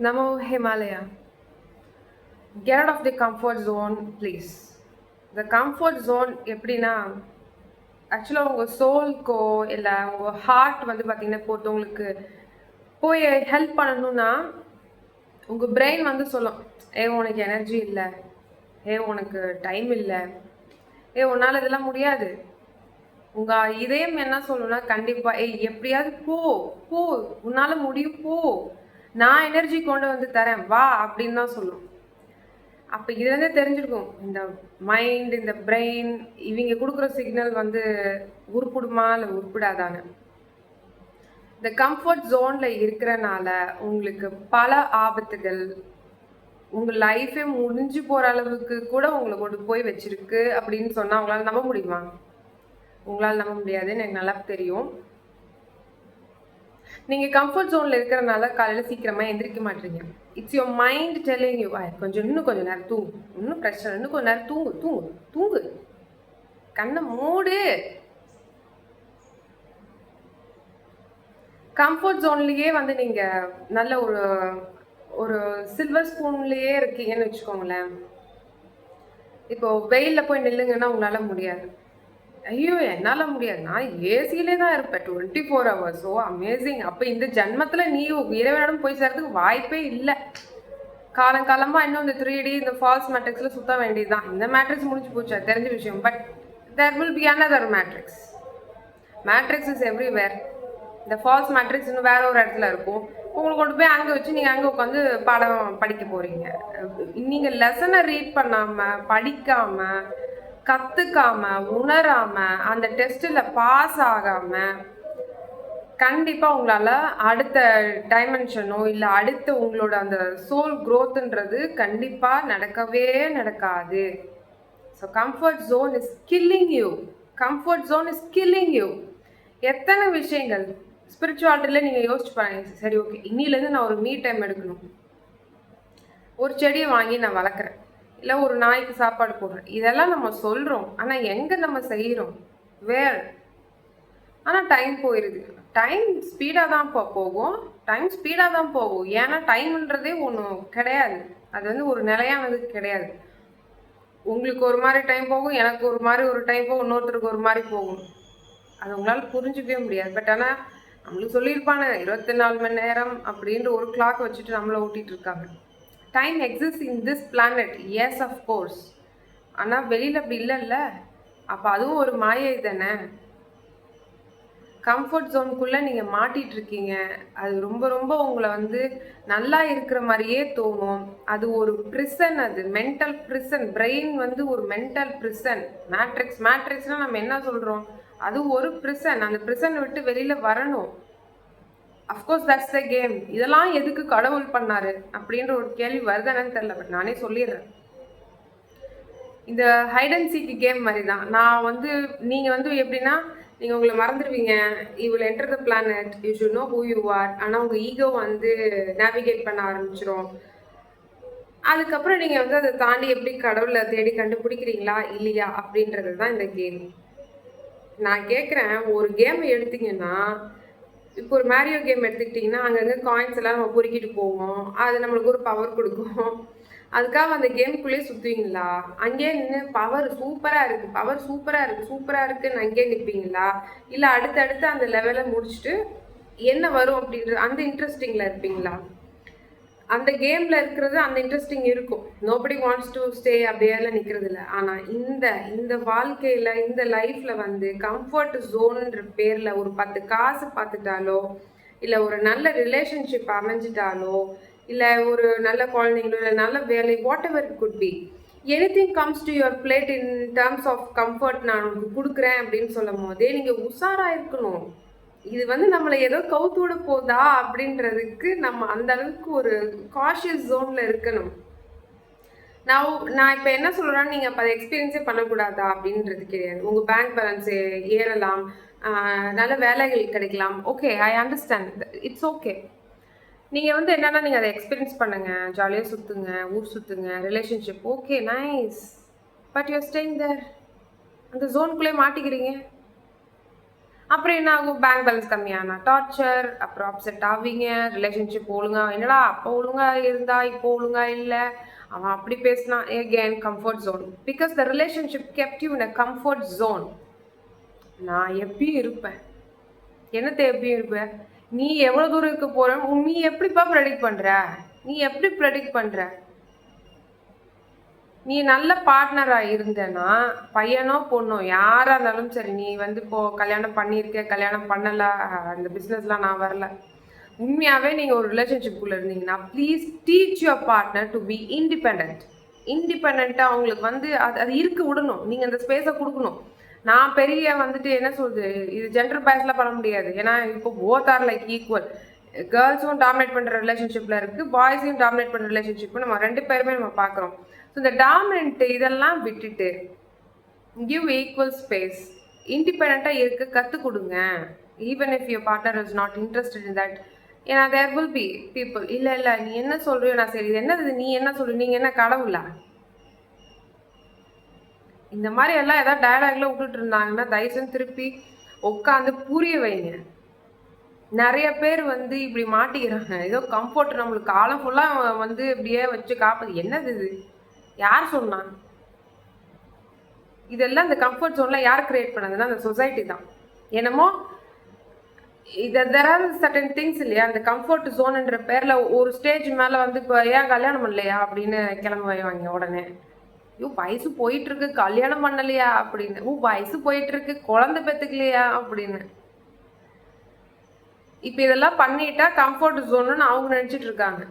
Namo Himalaya. Get out of the comfort zone, please. The comfort zone எப்படின்னா ஆக்சுவலாக உங்கள் சோல்க்கோ இல்லை உங்கள் ஹார்ட் வந்து பார்த்தீங்கன்னா இப்போ ஒருத்தவங்களுக்கு போய் ஹெல்ப் பண்ணணும்னா உங்கள் பிரெயின் வந்து சொல்லும் ஏ உனக்கு எனர்ஜி இல்லை. ஏ உனக்கு டைம் இல்லை. ஏ உன்னால் இதெல்லாம் முடியாது. உங்கள் இதயம் என்ன சொல்லணும்னா கண்டிப்பாக ஏய் எப்படியாவது போ போ. உன்னால் முடியும் போ. நான் எனர்ஜி கொண்டு வந்து தரேன் வா அப்படின்னு தான் சொல்லும். அப்போ இதுலேருந்தே தெரிஞ்சிருக்கும். இந்த மைண்ட் இந்த பிரெயின் இவங்க கொடுக்குற சிக்னல் வந்து உருப்பிடுமா இல்லை உருப்பிடாதான்னு. இந்த கம்ஃபர்ட் ஜோனில் இருக்கிறனால உங்களுக்கு பல ஆபத்துகள் உங்கள் லைஃபே முடிஞ்சு போகிற அளவுக்கு கூட உங்களை கொண்டு போய் வச்சிருக்கு அப்படின்னு சொன்னால் உங்களால் நம்ப முடியுமா? உங்களால் நம்ப முடியாதுன்னு எனக்கு நல்லா தெரியும். நீங்கள் கம்ஃபர்ட் ஜோனில் இருக்கிறனால காலையில் சீக்கிரமாக எந்திரிக்க மாட்டீங்க. It's your mind telling you கொஞ்சம் இன்னும் கொஞ்சம் நேரம் தூங்கு. இன்னும் பிரச்சனை இன்னும் கொஞ்சம் நேரம் தூங்கு தூங்கு தூங்கு. கண்ணை மூடு. கம்ஃபர்ட் ஜோன்லேயே வந்து நீங்கள் நல்ல ஒரு ஒரு சில்வர் ஸ்பூன்லேயே இருக்கீங்கன்னு வச்சுக்கோங்களேன். இப்போ வெயிலில் போய் நில்லுங்கன்னா உங்களால் முடியாது. ஐயோ என்னால் முடியாது. நான் ஏசியிலே தான் இருப்பேன். Twenty four hours oh amazing அப்போ இந்த ஜென்மத்தில் நீ இறைவனிடம் போய் சேர்றதுக்கு வாய்ப்பே இல்லை. காலங்காலமாக இன்னும் இந்த த்ரீ டி இந்த ஃபால்ஸ் மேட்ரிக்ஸில் சுத்த வேண்டியது தான் இந்த மேட்ரிக்ஸ் முடிஞ்சு போச்சு. அது தெரிஞ்ச விஷயம். But there will be another matrix matrix is everywhere இந்த ஃபால்ஸ் மேட்ரிக்ஸ் இன்னும் வேற ஒரு இடத்துல இருக்கும். உங்களை கொண்டு போய் அங்கே வச்சு நீங்கள் அங்கே உட்காந்து பாடம் படிக்க போகிறீங்க நீங்கள் லெசனை ரீட் பண்ணாமல் படிக்காமல் கற்றுக்காம உணராம அந்த டெஸ்ட்டில் பாஸ் ஆகாமல் கண்டிப்பாக உங்களால் அடுத்த டைமென்ஷனோ இல்லை அடுத்த உங்களோட அந்த சோல் க்ரோத்துன்றது கண்டிப்பாக நடக்கவே நடக்காது. So comfort zone is killing you comfort zone is killing you எத்தனை விஷயங்கள்? ஸ்பிரிச்சுவாலிட்டியில் நீங்கள் யோசிச்சு பாருங்க. சரி ஓகே இன்னிலேருந்து நான் ஒரு மீ டைம் எடுக்கணும். ஒரு செடியை வாங்கி நான் வளர்க்குறேன். இல்லை ஒரு நாய்க்கு சாப்பாடு போடுறேன். இதெல்லாம் நம்ம சொல்கிறோம் ஆனால் எங்கே நம்ம செய்கிறோம் வேர் ஆனால் டைம் போயிடுது டைம் ஸ்பீடாக தான் போ போகும். டைம் ஸ்பீடாக தான் போகும். ஏன்னா டைம்ன்றதே ஒன்றும் கிடையாது. அது வந்து ஒரு நிலையானது கிடையாது. உங்களுக்கு ஒரு மாதிரி டைம் போகும் எனக்கு ஒரு மாதிரி ஒரு டைம் போகும் இன்னொருத்தருக்கு ஒரு மாதிரி போகும். அது உங்களால் புரிஞ்சுக்கவே முடியாது. பட் ஆனால் நம்மளுக்கு சொல்லியிருப்பானே இருபத்தி நாலு மணி நேரம் அப்படின்ற ஒரு கிளாக் வச்சுட்டு நம்மளை ஓட்டிகிட்டு இருக்காங்க. Time exist in this planet yes of course ஆனால் வெளியில் அப்படி இல்லைல்ல. அப்போ அதுவும் ஒரு மாயை தானே? கம்ஃபர்ட் ஜோனுக்குள்ளே நீங்கள் மாட்டிகிட்டு இருக்கீங்க அது ரொம்ப ரொம்ப உங்களை வந்து நல்லா இருக்கிற மாதிரியே தோணும். அது ஒரு ப்ரிசன் அது மென்டல் ப்ரிசன் பிரெயின் வந்து ஒரு மென்டல் ப்ரிசன் மேட்ரிக்ஸ் மேட்ரிக்ஸ்னால் நம்ம என்ன சொல்கிறோம் அது ஒரு ப்ரிசன் அந்த ப்ரிசன் விட்டு வெளியில் வரணும். அஃப்கோர்ஸ் தட்ஸ் த கேம் இதெல்லாம் எதுக்கு கடவுள் பண்ணாரு அப்படின்ற ஒரு கேள்வி வருதானு தெரில பட் நானே சொல்லிடுறேன். இந்த ஹைட் அண்ட் சீக் கேம் மாதிரி தான் நான் வந்து நீங்கள் வந்து எப்படின்னா நீங்கள் உங்களை மறந்துடுவீங்க. You will enter the planet you should know who you are ஆனால் உங்கள் ஈகோ வந்து நேவிகேட் பண்ண ஆரம்பிச்சிடும் அதுக்கப்புறம் நீங்கள் வந்து அதை தாண்டி எப்படி கடவுளை தேடி கண்டுபிடிக்கிறீங்களா இல்லையா அப்படின்றது தான் இந்த கேம் நான் கேட்குறேன் ஒரு கேம் எடுத்தீங்கன்னா இப்போ ஒரு மேரியோ கேம் எடுத்துக்கிட்டிங்கன்னா அங்கங்கே காயின்ஸ் எல்லாம் நம்ம பொறுக்கிட்டு போவோம். அது நம்மளுக்கு ஒரு பவர் கொடுக்கும். அதுக்காக அந்த கேம்குள்ளேயே சுற்றுவீங்களா அங்கேயே நின்று பவர் சூப்பராக இருக்குது பவர் சூப்பராக இருக்குது சூப்பராக இருக்குன்னு அங்கேயே நிற்பீங்களா? இல்லை அடுத்தடுத்து அந்த லெவலை முடிச்சுட்டு என்ன வரும் அப்படின்றது அந்த இன்ட்ரெஸ்டிங்கில் இருப்பீங்களா? அந்த கேமில் இருக்கிறது அந்த இன்ட்ரெஸ்டிங் இருக்கும். நோபடி வாண்ட்ஸ் டு ஸ்டே அப்படியெல்லாம் நிற்கிறது இல்லை ஆனால் இந்த இந்த வாழ்க்கையில் இந்த லைஃப்பில் வந்து கம்ஃபர்ட் ஜோன்ன்ற பேரில் ஒரு பத்து காசு பார்த்துட்டாலோ இல்லை ஒரு நல்ல ரிலேஷன்ஷிப் அமைஞ்சிட்டாலோ இல்லை ஒரு நல்ல குழந்தைங்களோ இல்லை நல்ல வேலை whatever it could be anything comes to your plate in terms of comfort நான் உங்களுக்கு கொடுக்குறேன் அப்படின்னு சொல்லும் போதே நீங்கள் உஷாராக இருக்கணும். இது வந்து நம்மளை ஏதோ கவுத்தோட போதா அப்படின்றதுக்கு நம்ம அந்த அளவுக்கு ஒரு காஷியஸ் ஜோனில் இருக்கணும். நான் நான் இப்போ என்ன சொல்கிறேன்னு நீங்கள் இப்போ அதை எக்ஸ்பீரியன்ஸே பண்ணக்கூடாதா அப்படின்றது கிடையாது. உங்கள் பேங்க் பேலன்ஸ் ஏறலாம். நல்ல வேலைகள் கிடைக்கலாம். Okay I understand it's okay நீங்கள் வந்து என்னென்னா நீங்கள் அதை எக்ஸ்பீரியன்ஸ் பண்ணுங்கள் ஜாலியாக சுற்றுங்க ஊர் சுற்றுங்க relationship okay nice but you're staying there அந்த ஜோனுக்குள்ளே மாட்டிக்கிறீங்க. அப்புறம் என்ன ஆகும் பேங்க் பேலன்ஸ் கம்மியானா? டார்ச்சர் அப்புறம் அப்செட் ஆவீங்க ரிலேஷன்ஷிப் ஒழுங்கா என்னடா அப்போ ஒழுங்கா இருந்தா இப்போ ஒழுங்கா இல்லை? அவன் அப்படி பேசினா again comfort zone because the relationship kept you in a comfort zone நான் எப்பயும் இருப்பேன். என்னத்தை எப்பயும் இருப்பேன் நீ எவ்வளோ தூரம் இருக்க போற? நீ எப்படிப்பா ப்ரெடிக்ட் பண்ணுற நீ எப்படி ப்ரெடிக்ட் பண்ணுற நீ நல்ல பார்ட்னராக இருந்தேன்னா பையனோ பொண்ணோ யாராக இருந்தாலும் சரி நீ வந்து இப்போ கல்யாணம் பண்ணியிருக்க கல்யாணம் பண்ணலை அந்த பிஸ்னஸ்லாம் நான் வரல. உண்மையாகவே நீங்கள் ஒரு ரிலேஷன்ஷிப்புக்குள்ளே இருந்தீங்கன்னா please teach your partner to be independent இண்டிபெண்ட்டாக அவங்களுக்கு வந்து அது அது இருக்க விடணும். நீங்கள் அந்த ஸ்பேஸை கொடுக்கணும். நான் பெரிய வந்துட்டு என்ன சொல்றது இது ஜென்டர் பேஸ்ல பண்ண முடியாது. ஏன்னா இப்போ போத் ஆர் லைக் ஈக்குவல் கேர்ள்ஸும் டாமினேட் பண்ணுற ரிலேஷன்ஷிப்பில் இருக்குது பாய்ஸையும் டாமினேட் பண்ணுற ரிலேஷன்ஷிப் நம்ம ரெண்டு பேருமே நம்ம பார்க்குறோம். ஸோ இந்த டாமினன்ட் இதெல்லாம் விட்டுட்டு கிவ் ஈக்குவல் ஸ்பேஸ் இண்டிபெண்ட்டாக இருக்க கற்றுக் கொடுங்க. Even if your partner is not interested in that ஏன்னா தேர் வில் பி பீப்புள் இல்லை இல்லை நீ என்ன சொல்றியோ நான் சரி. இது என்னது? நீ என்ன சொல்ற? நீங்கள் என்ன கடவுளா? இந்த மாதிரி எல்லாம் ஏதாவது டயலாக்ல விட்டுட்டு இருந்தாங்கன்னா தயவுசெய்து திருப்பி உட்காந்து புரிய வைங்க. நிறைய பேர் வந்து இப்படி மாட்டிக்கிறாங்க. ஏதோ கம்ஃபர்ட் நம்மளுக்கு. காலம் ஃபுல்லாக வந்து இப்படியே வச்சு காப்பது. என்னது இது? யார் சொன்னா? இதெல்லாம் இந்த கம்ஃபர்ட் ஜோன்ல யார் கிரியேட் பண்ணதுன்னா அந்த சொசைட்டி தான். என்னமோ இது தெர் ஆர் சர்டன் திங்ஸ் இல்லையா? அந்த கம்ஃபர்ட் ஜோன்ன்ற பேர்ல ஒரு ஸ்டேஜ் மேல வந்து இப்போ ஏன் கல்யாணம் பண்ணலையா? அப்படின்னு கிளம்ப வைவாங்க உடனே. ஐயோ வயசு போயிட்டு இருக்கு கல்யாணம் பண்ணலையா? அப்படின்னு. ஓ வயசு போயிட்டு இருக்கு குழந்தை பெத்துக்கலையா? அப்படின்னு. இப்போ இதெல்லாம் பண்ணிட்டா கம்ஃபர்ட் ஜோன்னு அவங்க நினைச்சிட்டு இருக்காங்க.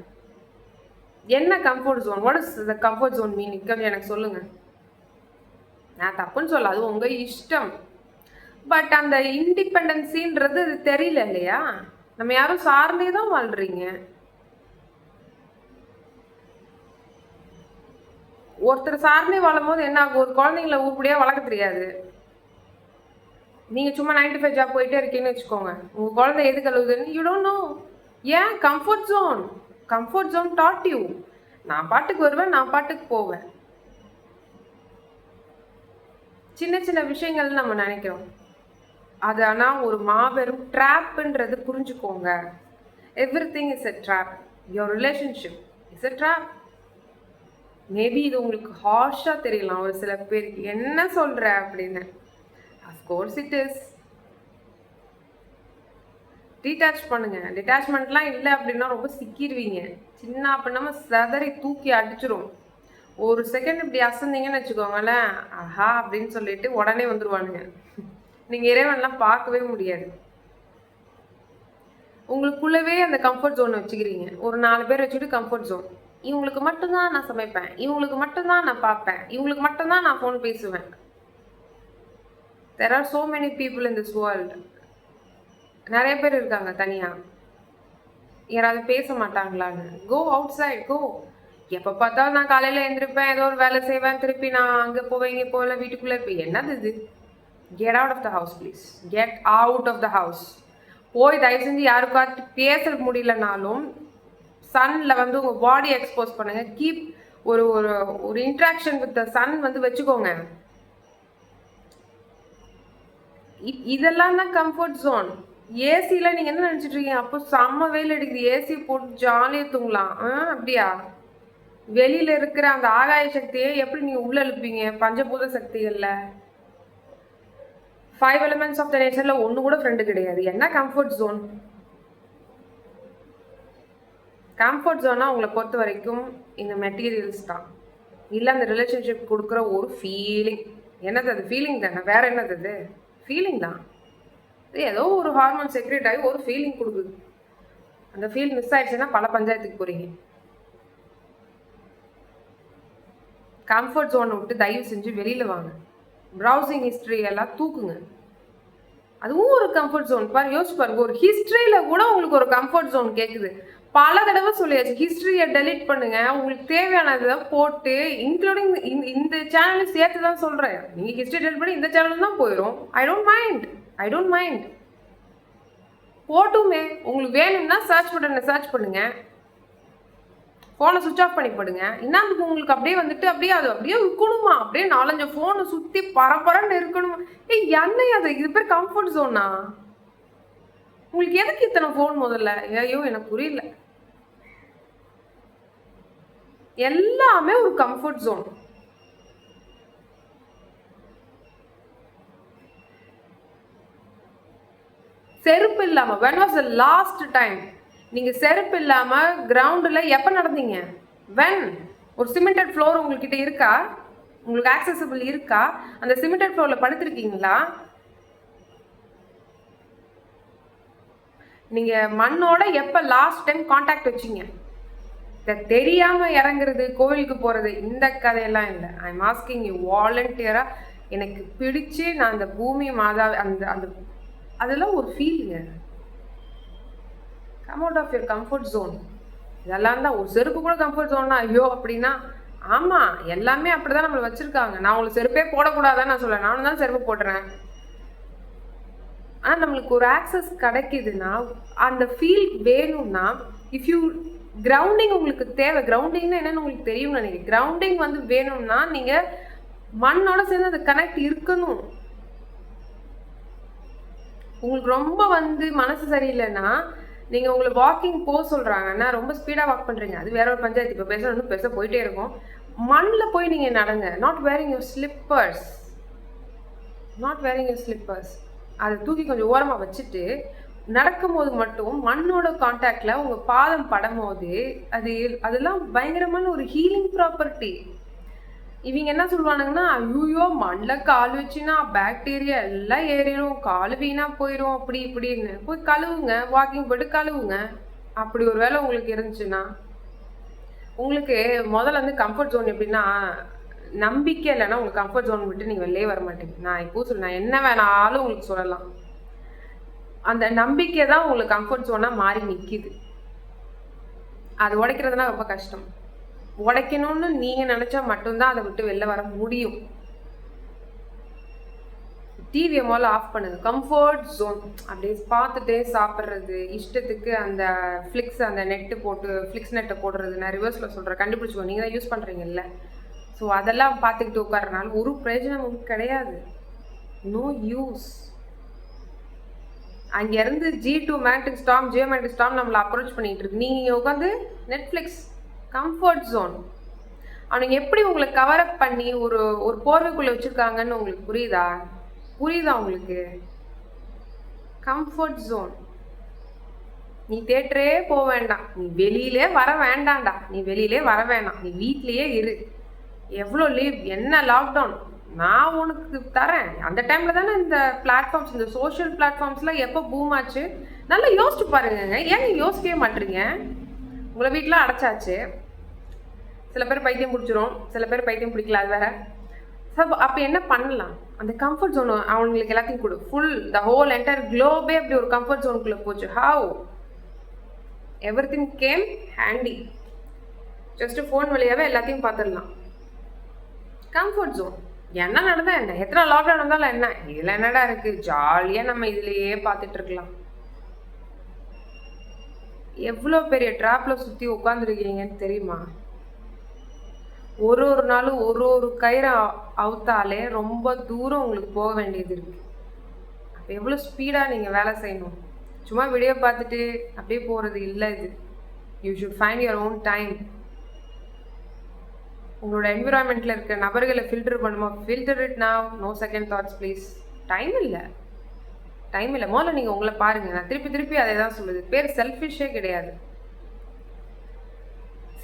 என்ன comfort zone what is the comfort zone meaning எனக்கு சொல்லுங்க. நான் தப்புன்னு சொல்ல அது உங்க இஷ்டம். பட் அந்த இண்டிபெண்டன்சின்றது தெரியல இல்லையா? நம்ம யாரும் சார்ந்தே தான் வாழ்றீங்க. ஒருத்தர் சார்ந்தே வாழும் போது என்ன ஆகும்? ஒரு குழந்தைங்கள உருப்படியா வளர்க்க தெரியாது. நீங்க சும்மா நைன்டி ஃபைவ் ஜாப் போயிட்டே இருக்கீங்கன்னு வச்சுக்கோங்க. உங்க குழந்தை எது கழுவுதுன்னு யூ டோன்ட் நோ ஏன்? Comfort zone comfort zone that you நான் பாட்டுக்கு வருவேன் நான் பாட்டுக்கு போவேன். சின்ன சின்ன விஷயங்கள் நம்ம நினைக்கிறோம். அது ஆனால் ஒரு மாபெரும் ட்ராப்புன்றது புரிஞ்சுக்கோங்க. Everything is a trap your relationship is a trap maybe இது உங்களுக்கு ஹார்ஷாக தெரியலாம். ஒரு சில பேருக்கு என்ன சொல்கிற அப்படின்னு. அஃப்கோர்ஸ் இட் இஸ் டீட்டாச் பண்ணுங்க. டிட்டாச்மெண்ட்லாம் இல்லை அப்படின்னா ரொம்ப சிக்கிடுவீங்க சின்ன அப்படின்னா சதறி தூக்கி அடிச்சிரும். ஒரு செகண்ட் இப்படி அசந்தீங்கன்னு வச்சுக்கோங்களேன். ஆஹா அப்படின்னு சொல்லிட்டு உடனே வந்துடுவானுங்க நீங்கள் இறைவன்லாம் பார்க்கவே முடியாது. உங்களுக்குள்ளவே அந்த கம்ஃபர்ட் ஜோன் வச்சுக்கிறீங்க. ஒரு நாலு பேர் வச்சுட்டு கம்ஃபர்ட் ஜோன் இவங்களுக்கு மட்டும்தான் நான் சமைப்பேன். இவங்களுக்கு மட்டும்தான் நான் பார்ப்பேன். இவங்களுக்கு மட்டும்தான் நான் ஃபோன் பேசுவேன். There are so many people in this world நிறைய பேர் இருக்காங்க தனியாக யாராவது பேச மாட்டாங்களான்னு. கோ அவுட் சைட் கோ எப்போ பார்த்தாலும் நான் காலையில் எழுந்திருப்பேன் ஏதோ ஒரு வேலை செய்வேன் திருப்பி நான் அங்கே போவேன் இங்கே போகல வீட்டுக்குள்ளே இருப்பேன் என்னது இது? Get out of the house please get out of the house போய் தயவு செஞ்சு யாருக்காச்சும் பேச முடியலனாலும் சன்னில் வந்து உங்கள் பாடி எக்ஸ்போஸ் பண்ணுங்கள் கீப் ஒரு ஒரு ஒரு இன்ட்ராக்ஷன் வித் த சன் வந்து வச்சுக்கோங்க. இதெல்லாம் தான் கம்ஃபர்ட் ஜோன் ஏசியில் நீங்கள் என்ன நினச்சிட்டு இருக்கீங்க? அப்போ செம்ம வெயில் அடிக்குது. ஏசி போட்டு ஜாலியாக தூங்கலாம். ஆ அப்படியா? வெளியில் இருக்கிற அந்த ஆகாய சக்தியை எப்படி நீங்கள் உள்ளே எழுப்பீங்க பஞ்சபூத சக்திகளில். ஃபைவ் எலிமெண்ட்ஸ் ஆஃப் த நேச்சரில் ஒன்று கூட ஃப்ரெண்டு கிடையாது. என்ன கம்ஃபர்ட் ஜோன் கம்ஃபர்ட் ஜோனாக உங்களை பொறுத்த வரைக்கும் இந்த மெட்டீரியல்ஸ் தான். இல்லை அந்த ரிலேஷன்ஷிப் கொடுக்குற ஒரு ஃபீலிங் என்னது அது? ஃபீலிங் தானே? வேற என்னது அது? ஃபீலிங் தான். ஏதோ ஒரு ஹார்மோன் செக்ரேட் ஆகி ஒரு ஃபீலிங் கொடுக்குது. அந்த ஃபீல் மிஸ் ஆயிடுச்சுன்னா பல பஞ்சாயத்துக்கு போகிறீங்க கம்ஃபர்ட் ஜோனை விட்டு தயவு செஞ்சு வெளியில் வாங்க. ப்ரௌசிங் ஹிஸ்ட்ரி எல்லாம் தூக்குங்க. அதுவும் ஒரு கம்ஃபர்ட் ஜோன் பாரு யோசிச்சு பாருங்க ஒரு ஹிஸ்ட்ரியில் கூட உங்களுக்கு ஒரு கம்ஃபர்ட் ஜோன் கேட்குது பல தடவை சொல்லியாச்சு. ஹிஸ்ட்ரியை டெலிட் பண்ணுங்க. உங்களுக்கு தேவையானதை போட்டு இன்க்ளூடிங் இந்த சேனலும் சேர்த்து தான் சொல்கிறேன் நீங்கள் ஹிஸ்ட்ரி டெலிட் பண்ணி இந்த சேனல் தான் போயிடும் I don't mind I don't mind போட்டுமே. உங்களுக்கு வேணும்னா சர்ச் பட்டனை சர்ச் பண்ணுங்க. ஃபோனை சுவிச் ஆஃப் பண்ணி போடுங்க. இன்னும் உங்களுக்கு அப்படியே வந்துட்டு அப்படியே அது அப்படியே இருக்கணுமா அப்படியே நாலஞ்சு ஃபோனை சுற்றி பரபரன்னு இருக்கணுமா. ஏய் என்ன அது? இது பேர் கம்ஃபர்ட் ஜோனா உங்களுக்கு எதுக்கு இத்தனை ஃபோன் முதல்ல? ஐயோ எனக்கு புரியல. எல்லாமே ஒரு கம்ஃபர்ட் ஜோன் செருப்பு இல்லாம when was the last time நீங்க செருப்பு இல்லாம கிரவுண்டில் எப்ப நடந்தீங்க? வென் ஒரு சிமெண்டட் ஃப்ளோர் உங்ககிட்ட இருக்கா? உங்களுக்கு ஆக்சசபிள் இருக்கா? அந்த சிமெண்டட் ஃப்ளோர்ல படுத்திருக்கீங்களா? நீங்க மண்ணோட எப்ப லாஸ்ட் டைம் காண்டாக்ட் வச்சீங்க? இந்த தெரியாம இறங்குறது கோவிலுக்கு போறது இந்த கதையெல்லாம் இல்லை. ஐ எம் ஆஸ்கிங் யூ வாலண்டியரா எனக்கு பிடிச்சு நான் அந்த பூமி மாதா அந்த அந்த அதெல்லாம் ஒரு ஃபீலுங்க come out of your comfort zone இதெல்லாம் தான் ஒரு செருப்பு கூட கம்ஃபர்ட் ஜோன்னா ஐயோ அப்படின்னா ஆமாம் எல்லாமே அப்படிதான் நம்மளை வச்சிருக்காங்க. நான் உங்களுக்கு செருப்பே போடக்கூடாதான்னு நான் சொல்ல நானும் தான் செருப்பு போடுறேன் ஆனால் நம்மளுக்கு ஒரு ஆக்சஸ் கிடைக்குதுன்னா அந்த ஃபீல் வேணும்னா இஃப் யூ கிரவுண்டிங் உங்களுக்கு தேவை. கிரவுண்டிங்னா என்னன்னு உங்களுக்கு தெரியும்னு நினைக்கிறேன். கிரவுண்டிங் வந்து வேணும்னா நீங்கள் மண்ணோட சேர்ந்து அந்த கனெக்ட் இருக்கணும். உங்களுக்கு ரொம்ப வந்து மனசு சரியில்லைன்னா நீங்கள் உங்களை வாக்கிங் போக சொல்கிறாங்கன்னா ரொம்ப ஸ்பீடாக வாக் பண்ணுறீங்க அது வேற ஒரு பஞ்சாயத்து. இப்போ பேச ஒன்றும் பேச போயிட்டே இருக்கும். மண்ணில் போய் நீங்கள் நடங்க. Not wearing your slippers not wearing your slippers அதை தூக்கி கொஞ்சம் ஓரமாக வச்சுட்டு நடக்கும்போது மட்டும் மண்ணோட காண்டாக்டில் உங்கள் பாதம் படும்போது அது அதெல்லாம் பயங்கரமான ஒரு ஹீலிங் ப்ராப்பர்ட்டி இவங்க என்ன சொல்லுவானுங்கன்னா ஐயோ மண்ணில் கால் வச்சுன்னா பாக்டீரியா எல்லாம் ஏறிடும் கால் வீணாக போயிடும் அப்படி இப்படின்னு. போய் கழுவுங்க வாக்கிங் போயிட்டு கழுவுங்க. அப்படி ஒரு வேலை உங்களுக்கு இருந்துச்சுன்னா உங்களுக்கு முதல்ல வந்து கம்ஃபர்ட் ஜோன் எப்படின்னா நம்பிக்கை இல்லைன்னா உங்களுக்கு கம்ஃபர்ட் ஜோன் விட்டு நீங்கள் வெளியே வர மாட்டீங்க. நான் இப்போ சொல்ல நான் என்ன வேணாலும் உங்களுக்கு சொல்லலாம். அந்த நம்பிக்கை தான் உங்களுக்கு கம்ஃபர்ட் ஜோனாக மாறி நிற்கிது அது உடைக்கிறதுனா ரொம்ப கஷ்டம். உடைக்கணும்னு நீங்கள் நினச்சா மட்டும்தான் அதை விட்டு வெளில வர முடியும். டிவியை முதல்ல ஆஃப் பண்ணுங்க. கம்ஃபர்ட் ஜோன் அப்படியே பார்த்துட்டே சாப்பிட்றது இஷ்டத்துக்கு அந்த ஃப்ளிக்ஸ் அந்த நெட்டு போட்டு ஃப்ளிக்ஸ் நெட்டை போடுறது நான் ரிவர்ஸில் சொல்கிறேன் கண்டுபிடிச்சிக்கோ. நீங்கள் தான் யூஸ் பண்ணுறீங்கல்ல ஸோ அதெல்லாம் பார்த்துக்கிட்டு உட்காரனால ஒரு பிரயோஜனமும் கிடையாது. நோ யூஸ் அங்கேருந்து G two matric storm geomagnetic storm நம்மளை அப்ரோச் பண்ணிட்டு இருக்கு. நீங்கள் உட்காந்து நெட்ஃப்ளிக்ஸ் கம்ஃபர்ட் ஜோன் அவனுங்க எப்படி உங்களை கவர் அப் பண்ணி ஒரு ஒரு போர்வைக்குள்ளே வச்சுருக்காங்கன்னு உங்களுக்கு புரியுதா? புரியுதா உங்களுக்கு? கம்ஃபர்ட் ஜோன் நீ தேட்டரே போக வேண்டாம். நீ வெளியிலே வர வேண்டாம்டா. நீ வெளியிலே வர வேண்டாம் நீ வீட்லேயே இரு. எவ்வளோ லீவ் என்ன லாக்டவுன் நான் உனக்கு தரேன். அந்த டைமில் தானே இந்த பிளாட்ஃபார்ம்ஸ் இந்த சோஷியல் பிளாட்ஃபார்ம்ஸ்லாம் எப்போ பூம் ஆச்சு? நல்லா யோசிச்சு பாருங்க ஏங்க யோசிக்கவே மாட்டேறீங்க உங்களை வீட்டில் அடைச்சாச்சு. சில பேர் பைத்தியம் பிடிச்சிரும். சில பேர் பைத்தியம் பிடிக்கல அது வேற. சார் அப்போ என்ன பண்ணலாம்? அந்த கம்ஃபர்ட் ஜோன் அவங்களுக்கு எல்லாத்தையும் கொடு. Full the whole entire globe அப்படி ஒரு கம்ஃபர்ட் ஜோனுக்குள்ளே போச்சு. How everything came handy just phone வழியாகவே எல்லாத்தையும் பார்த்துடலாம். கம்ஃபர்ட் ஜோன் என்ன நடந்தால் என்ன? எத்தனை லாக்டவுன் இருந்தாலும் என்ன? இதில் என்னடா இருக்குது ஜாலியாக நம்ம இதுலேயே பார்த்துட்டு இருக்கலாம். எவ்வளோ பெரிய ட்ராப்பில் சுற்றி உட்காந்துருக்கீங்கன்னு தெரியுமா? ஒரு ஒரு நாளும் ஒரு ஒரு கயிறை அவுத்தாலே ரொம்ப தூரம் உங்களுக்கு போக வேண்டியது இருக்கு. அப்போ எவ்வளோ ஸ்பீடாக நீங்கள் வேலை செய்யணும்? சும்மா வீடியோ பார்த்துட்டு அப்படியே போகிறது இல்லை இது. You should find your own time உங்களோட என்விரான்மெண்ட்டில் இருக்க நபர்களை ஃபில்டர் பண்ணுமா? Filter it now no second thoughts please time இல்லை. டைம் இல்லை. முதல்ல நீங்கள் உங்களை பாருங்கள் நான் திருப்பி திருப்பி அதை தான் சொல்லுது. பேர் செல்ஃபிஷே கிடையாது.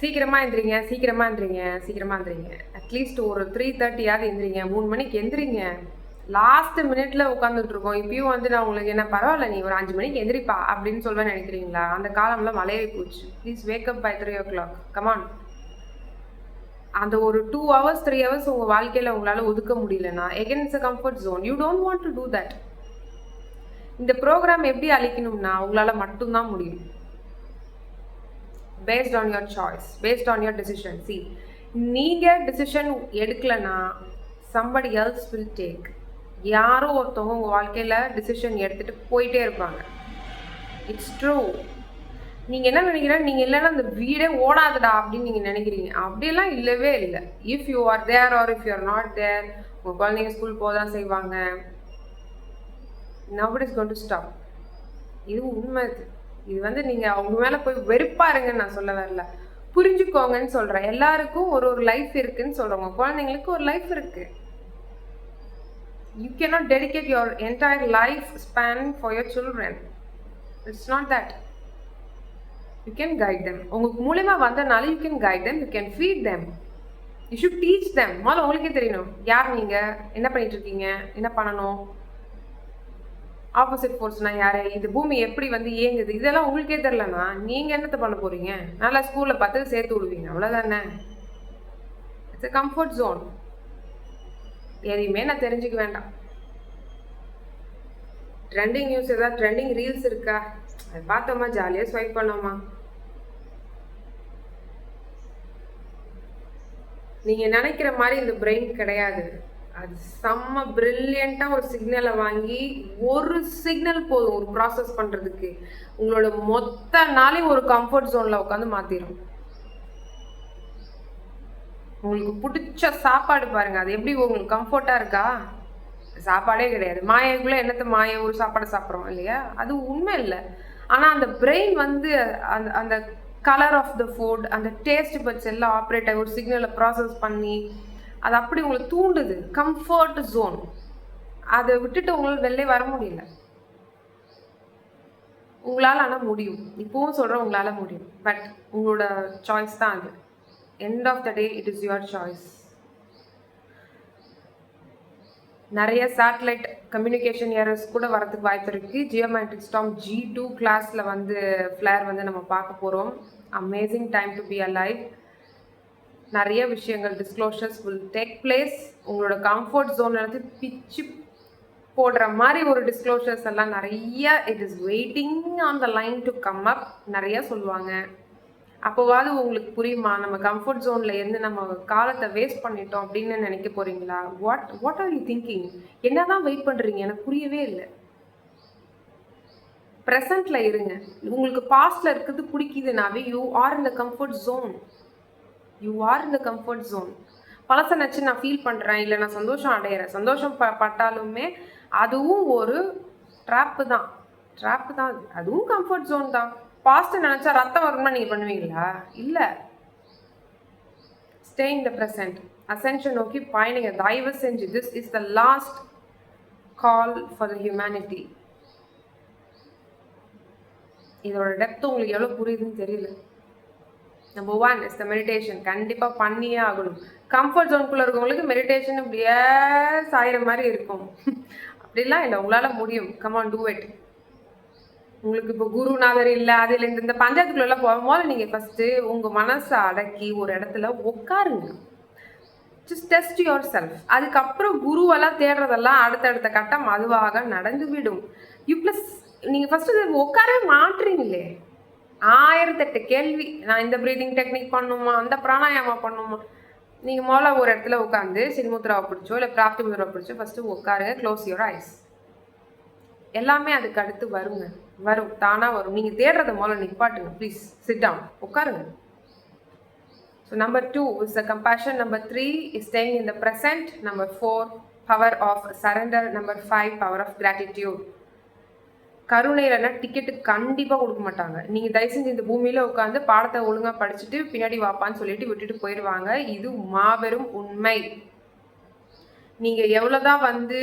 சீக்கிரமாக எந்திரிங்க. சீக்கிரமாக எந்திரிங்க. சீக்கிரமாக எந்திரிங்க. அட்லீஸ்ட் ஒரு த்ரீ தேர்ட்டியாவது எந்திரிங்க. மூணு மணிக்கு எந்திரிங்க. லாஸ்ட் மினிட்ல உட்காந்துட்டு இருக்கோம். இப்பயும் வந்து நான் உங்களுக்கு என்ன பரவாயில்ல நீ ஒரு அஞ்சு மணிக்கு எந்திரிப்பா அப்படின்னு சொல்வேன் நினைக்கிறீங்களா? அந்த காலம்லாம் மலையை போச்சு. Please wake up by three o'clock come on அந்த ஒரு டூ ஹவர்ஸ் த்ரீ ஹவர்ஸ் உங்கள் வாழ்க்கையில் உங்களால் ஒதுக்க முடியலன்னா again it's a comfort zone you don't want to do that இந்த ப்ரோக்ராம் எப்படி அழிக்கணும்னா உங்களால் மட்டும்தான் முடியும். Based on your choice based on your decision see நீங்கள் டெசிஷன் எடுக்கலைன்னா சம்படி எல்ஸ் வில் டேக் யாரோ ஒருத்தவங்க உங்கள் வாழ்க்கையில் டிசிஷன் எடுத்துகிட்டு போயிட்டே இருப்பாங்க. இட்ஸ் ட்ரூ நீங்கள் என்ன நினைக்கிறேன் நீங்கள் இல்லைன்னா அந்த வீடே ஓடாதுடா அப்படின்னு நீங்கள் நினைக்கிறீங்க. அப்படியெல்லாம் இல்லவே இல்லை. If you are there or if you are not there உங்கள் குழந்தைங்க ஸ்கூல் போக தான் செய்வாங்க. Now what is gonna stop இது உண்மை. இது இது வந்து நீங்கள் அவங்க மேலே போய் வெறுப்பாருங்கன்னு நான் சொல்ல வரல. புரிஞ்சுக்கோங்கன்னு சொல்கிறேன் எல்லாருக்கும் ஒரு ஒரு லைஃப் இருக்குன்னு சொல்கிறவங்க குழந்தைங்களுக்கு ஒரு லைஃப் இருக்கு. You cannot dedicate your entire life span for your children it's not that you can guide them உங்களுக்கு மூலியமா வந்தனால you can guide them you can feed them you should teach them முதல்ல உங்களுக்கே தெரியணும். யார் நீங்கள் என்ன பண்ணிட்டு இருக்கீங்க என்ன பண்ணணும்? ஆப்போசிட் ஃபோர்ஸ்னா யாரு? இது பூமி எப்படி வந்து இயங்குது? இதெல்லாம் உங்களுக்கே தெரிலனா நீங்கள் என்னத்தை பண்ண போறீங்க? நல்லா ஸ்கூலில் பார்த்து சேர்த்து விடுவீங்க. அவ்வளோதானே இட்ஸ் அ கம்ஃபர்ட் ஜோன் எதையுமே நான் தெரிஞ்சுக்க வேண்டாம். ட்ரெண்டிங் நியூஸ் ஏதாவது ட்ரெண்டிங் ரீல்ஸ் இருக்கா? அது பார்த்தோமா ஜாலியாக ஸ்வைப் பண்ணோமா? நீங்கள் நினைக்கிற மாதிரி இந்த பிரெயின் கிடையாது. அது செம்ம ப்ரில்லியண்ட்டாக ஒரு சிக்னலை வாங்கி ஒரு சிக்னல் போதும் ஒரு ப்ராசஸ் பண்ணுறதுக்கு உங்களோட மொத்த நாளையும் ஒரு கம்ஃபர்ட் ஜோனில் உட்காந்து மாற்றிடும் உங்களுக்கு பிடிச்ச சாப்பாடு பாருங்க. அது எப்படி உங்களுக்கு கம்ஃபர்ட்டாக இருக்கா? சாப்பாடே கிடையாது. மாயக்குள்ளே என்னத்த மாய ஒரு சாப்பாடை சாப்பிட்றோம் இல்லையா? அது உண்மை இல்லை. ஆனால் அந்த பிரெயின் வந்து அந்த அந்த கலர் ஆஃப் த ஃபுட் அந்த டேஸ்ட் பட்ஸ் எல்லாம் ஆப்ரேட் ஆகி ஒரு சிக்னலை ப்ராசஸ் பண்ணி அது அப்படி உங்களை தூண்டுது. கம்ஃபர்ட் ஜோன் அதை விட்டுட்டு உங்களால் வெளிலே வர முடியல. உங்களால் ஆனால் முடியும். இப்போவும் சொல்கிறேன் உங்களால் முடியும். பட் உங்களோட சாய்ஸ் தான் அது. End of the day it is your choice நிறைய சேட்டலைட் கம்யூனிகேஷன் ஏரர்ஸ் கூட வரதுக்கு வாய்ப்பு இருக்குது ஜியோமேட்ரிக் ஸ்டாம் ஜி டூ கிளாஸில் வந்து ஃப்ளேர் வந்து நம்ம பார்க்க போகிறோம் amazing time to be alive நிறைய விஷயங்கள் டிஸ்க்ளோஷர்ஸ் வில் டேக் பிளேஸ் உங்களோட கம்ஃபர்ட் ஜோன் எடுத்து பிச்சு போடுற மாதிரி ஒரு டிஸ்க்ளோஷர்ஸ் எல்லாம் நிறைய it is waiting on the line to come up நிறைய சொல்லுவாங்க. அப்போவாது உங்களுக்கு புரியுமா? நம்ம கம்ஃபர்ட் ஜோன்ல இருந்து நம்ம காலத்தை வேஸ்ட் பண்ணிட்டோம் அப்படின்னு நினைக்க போறீங்களா? What what are you thinking என்னதான் வெயிட் பண்ணுறீங்க எனக்கு புரியவே இல்லை. ப்ரெசண்ட்ல இருங்க. உங்களுக்கு பாஸ்ட்ல இருக்கிறது பிடிக்குதுனாவே யூ ஆர் இந்த கம்ஃபர்ட் ஜோன் யூ ஆர் இந்த கம்ஃபர்ட் ஜோன் பழச நினச்சி நான் ஃபீல் பண்ணுறேன் இல்லை நான் சந்தோஷம் அடையிறேன். சந்தோஷம் ப பட்டாலுமே அதுவும் ஒரு ட்ராப்பு தான். ட்ராப்பு தான். அதுவும் கம்ஃபர்ட் ஜோன் தான். பாஸ்ட் நினச்சா ரத்தம் வரணும்னா நீங்கள் பண்ணுவீங்களா? இல்லை. Stay in the present ascension நோக்கி பயணிங்க. தயவு செஞ்சு this is the last call for the humanity இதோட டெப்த் உங்களுக்கு எவ்வளோ புரியுதுன்னு தெரியல. Number one is the meditation கண்டிப்பாக பண்ணியே ஆகணும். கம்ஃபர்ட் ஜோனுக்குள்ளே இருக்கவங்களுக்கு மெடிடேஷன் இப்படியே சாயிற மாதிரி இருக்கும். அப்படிலாம் இல்லை. உங்களால் முடியும். கமான் டூ இட் உங்களுக்கு இப்போ குருநாதர் இல்லை அதில் இந்த இந்த பஞ்சாயத்துக்குள்ளெல்லாம் போகும்போது நீங்கள் ஃபஸ்ட்டு உங்கள் மனசை அடக்கி ஒரு இடத்துல உட்காருங்க ஜஸ்ட் டெஸ்ட் யுவர் செல்ஃப் அதுக்கப்புறம் குருவெல்லாம் தேடுறதெல்லாம் அடுத்தடுத்த கட்டம் அதுவாக நடந்து விடும். யூ ப்ளஸ் நீங்கள் ஃபஸ்ட்டு உட்காரவே மாட்டுறீங்களே. ஆயிரத்தெட்டு கேள்வி. நான் இந்த ப்ரீதிங் டெக்னிக் பண்ணுமா அந்த பிராணாயாமா பண்ணுமா? நீங்கள் முதல்ல ஒரு இடத்துல உட்காந்து சிறுமுத்ராவை பிடிச்சோ இல்லை பிராப்தி முத்ராவை பிடிச்சோ ஃபஸ்ட்டு உட்காருங்க க்ளோஸ் யுவர் ஐஸ் எல்லாமே அதுக்கு அடுத்து வருங்க. வரும். தானாக வரும். நீங்கள் தேடுறத முதல்ல நிப்பாட்டுங்க. ப்ளீஸ் சிட் டவுன் உட்காருங்க. So number two is the compassion number three is staying in the present number four power of surrender number five power of gratitude கருணையிலனா ticket கண்டிப்பாக கொடுக்க மாட்டாங்க. நீங்கள் தயவு செஞ்சு இந்த பூமியில் உட்காந்து பாடத்தை ஒழுங்காக படிச்சுட்டு பின்னாடி வாப்பான்னு சொல்லிட்டு விட்டுட்டு போயிடுவாங்க இது மாபெரும் உண்மை. நீங்கள் எவ்வளவுதான் வந்து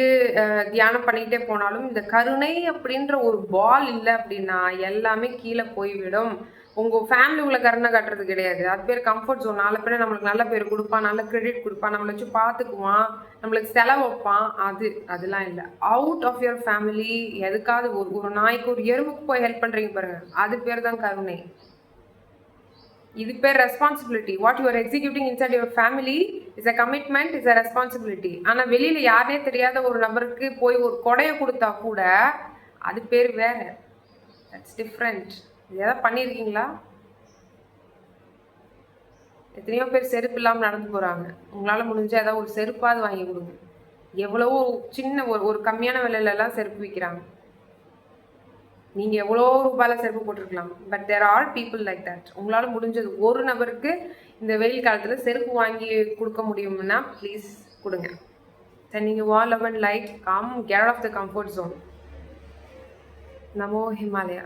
தியானம் பண்ணிக்கிட்டே போனாலும் இந்த கருணை அப்படின்ற ஒரு பால் இல்லை அப்படின்னா எல்லாமே கீழே போய்விடும். உங்கள் ஃபேமிலி உள்ள கருணை கட்டுறது கிடையாது. அது பேர் கம்ஃபர்ட் ஜோன் நாலு பேர் நம்மளுக்கு நல்ல பேர் கொடுப்பான் நல்ல கிரெடிட் கொடுப்பான் நம்மளை வச்சு பார்த்துக்குவான் நம்மளுக்கு செலவு வைப்பான். அது அதெல்லாம் இல்லை. அவுட் ஆஃப் யுவர் ஃபேமிலி எதுக்காவது ஒரு ஒரு நாய்க்கு ஒரு எறும்புக்கு போய் ஹெல்ப் பண்ணுறீங்க பாருங்க. அது பேர் தான் கருணை. இது பேர் responsibility what you're executing inside your family is a commitment is a responsibility ஆனால் வெளியில் யாருனே தெரியாத ஒரு நபருக்கு போய் ஒரு கொடையை கொடுத்தா கூட அது பேர் வேற. தட்ஸ் டிஃப்ரெண்ட் இது எதாவது பண்ணியிருக்கீங்களா? எத்தனையோ பேர் செருப்பு இல்லாமல் நடந்து போகிறாங்க உங்களால் முடிஞ்சால் ஏதாவது ஒரு செருப்பாவது வாங்கி கொடுங்க. எவ்வளவோ சின்ன ஒரு ஒரு கம்மியான விலையிலலாம் செருப்பு விற்கிறாங்க நீங்கள் எவ்வளோ ரூபாயில் செருப்பு போட்டிருக்கலாம்? But there are people like that உங்களால் முடிஞ்சது ஒரு நபருக்கு இந்த வெயில் காலத்தில் செருப்பு வாங்கி கொடுக்க முடியும்னா ப்ளீஸ் கொடுங்க. தென் நீங்கள் வால் லெவன் light come get off the comfort zone Namo Himalaya.